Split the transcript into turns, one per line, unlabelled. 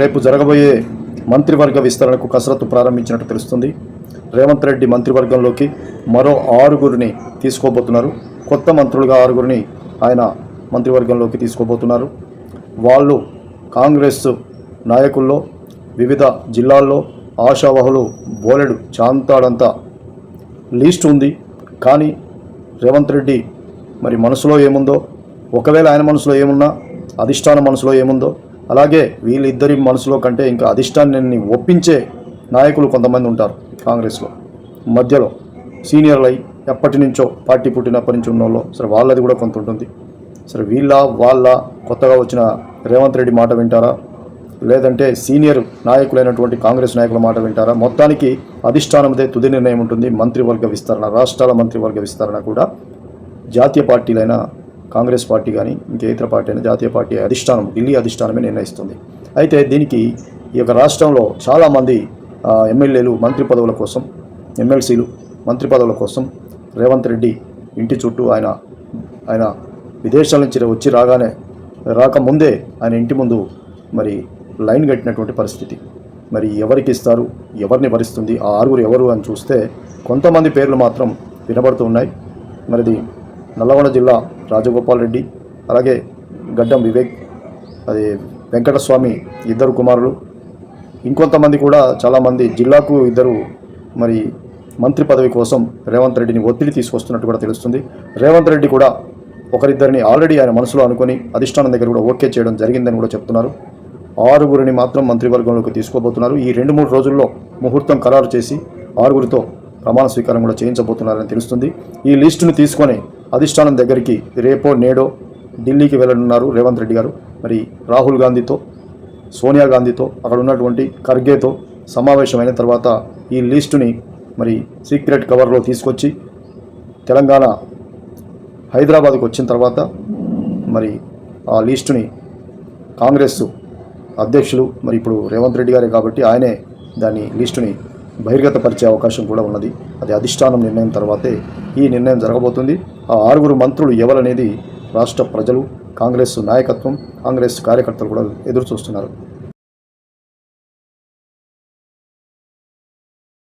రేపు జరగబోయే మంత్రివర్గ విస్తరణకు కసరత్తు ప్రారంభించినట్టు తెలుస్తుంది. రేవంత్ రెడ్డి మంత్రివర్గంలోకి మరో ఆరుగురిని తీసుకోబోతున్నారు. కొత్త మంత్రులుగా ఆరుగురిని ఆయన మంత్రివర్గంలోకి తీసుకోబోతున్నారు. వాళ్ళు కాంగ్రెస్ నాయకుల్లో వివిధ జిల్లాల్లో ఆశావహులు బోలెడు చాంతాడంతా లీస్ట్ ఉంది. కానీ రేవంత్ రెడ్డి మరి మనసులో ఏముందో ఒకవేళ ఆయన మనసులో ఏమున్నా అధిష్టాన మనసులో ఏముందో అలాగే వీళ్ళిద్దరి మనసులో కంటే ఇంకా అధిష్టానాన్ని ఒప్పించే నాయకులు కొంతమంది ఉంటారు కాంగ్రెస్లో. మధ్యలో సీనియర్లై ఎప్పటి నుంచో పార్టీ పుట్టినప్పటి నుంచి ఉన్నోళ్ళు. సరే వాళ్ళది కూడా కొంత ఉంటుంది. సరే వీళ్ళ వాళ్ళ కొత్తగా వచ్చిన రేవంత్ రెడ్డి మాట వింటారా? లేదంటే సీనియర్ నాయకులైనటువంటి కాంగ్రెస్ నాయకుల మాట వింటారా? మొత్తానికి అధిష్టానమదే తుది నిర్ణయం ఉంటుంది. మంత్రివర్గ విస్తరణ రాష్ట్రాల మంత్రివర్గ విస్తరణ కూడా జాతీయ పార్టీలైన కాంగ్రెస్ పార్టీ కానీ ఇంకే ఇతర పార్టీ అయినా జాతీయ పార్టీ అధిష్టానం ఢిల్లీ అధిష్టానమే నిర్ణయిస్తుంది. అయితే దీనికి ఈ యొక్క రాష్ట్రంలో చాలామంది ఎమ్మెల్యేలు మంత్రి పదవుల కోసం ఎమ్మెల్సీలు మంత్రి పదవుల కోసం రేవంత్ రెడ్డి ఇంటి చుట్టూ ఆయన ఆయన విదేశాల నుంచి వచ్చి రాగానే రాకముందే ఆయన ఇంటి ముందు మరి లైన్ కట్టినటువంటి పరిస్థితి. మరి ఎవరికి ఇస్తారు ఎవరిని భరిస్తుంది ఆ ఆరుగురు ఎవరు అని చూస్తే కొంతమంది పేర్లు మాత్రం వినబడుతూ ఉన్నాయి. మరిది నల్లగొండ జిల్లా రాజగోపాల్ రెడ్డి అలాగే గడ్డం వివేక్ అది వెంకటస్వామి ఇద్దరు కుమారులు. ఇంకొంతమంది కూడా చాలామంది జిల్లాకు ఇద్దరు మరి మంత్రి పదవి కోసం రేవంత్ రెడ్డిని ఒత్తిడి తీసుకొస్తున్నట్టు కూడా తెలుస్తుంది. రేవంత్ రెడ్డి కూడా ఒకరిద్దరిని ఆల్రెడీ ఆయన మనసులో అనుకొని అధిష్టానం దగ్గర కూడా ఓకే చేయడం జరిగిందని కూడా చెప్తున్నారు. ఆరుగురిని మాత్రం మంత్రివర్గంలోకి తీసుకోబోతున్నారు. ఈ రెండు మూడు రోజుల్లో ముహూర్తం ఖరారు చేసి ఆరుగురితో ప్రమాణ స్వీకారం కూడా చేయించబోతున్నారని తెలుస్తుంది. ఈ లిస్టును తీసుకొని అధిష్టానం దగ్గరికి రేపో నేడో ఢిల్లీకి వెళ్ళనున్నారు రేవంత్ రెడ్డి గారు. మరి రాహుల్ గాంధీతో సోనియా గాంధీతో అక్కడ ఉన్నటువంటి ఖర్గేతో సమావేశమైన తర్వాత ఈ లిస్టుని మరి సీక్రెట్ కవర్లో తీసుకొచ్చి తెలంగాణ హైదరాబాద్కు వచ్చిన తర్వాత మరి ఆ లిస్టుని కాంగ్రెస్ అధ్యక్షులు మరి ఇప్పుడు రేవంత్ రెడ్డి గారే కాబట్టి ఆయనే దాని లిస్టుని బహిర్గతపరిచే అవకాశం కూడా ఉన్నది. అది అధిష్టానం నిర్ణయం తర్వాతే ఈ నిర్ణయం జరగబోతుంది. ఆ ఆరుగురు మంత్రులు ఎవరనేది రాష్ట్ర ప్రజలు కాంగ్రెస్ నాయకత్వం కాంగ్రెస్ కార్యకర్తలు కూడా ఎదురు చూస్తున్నారు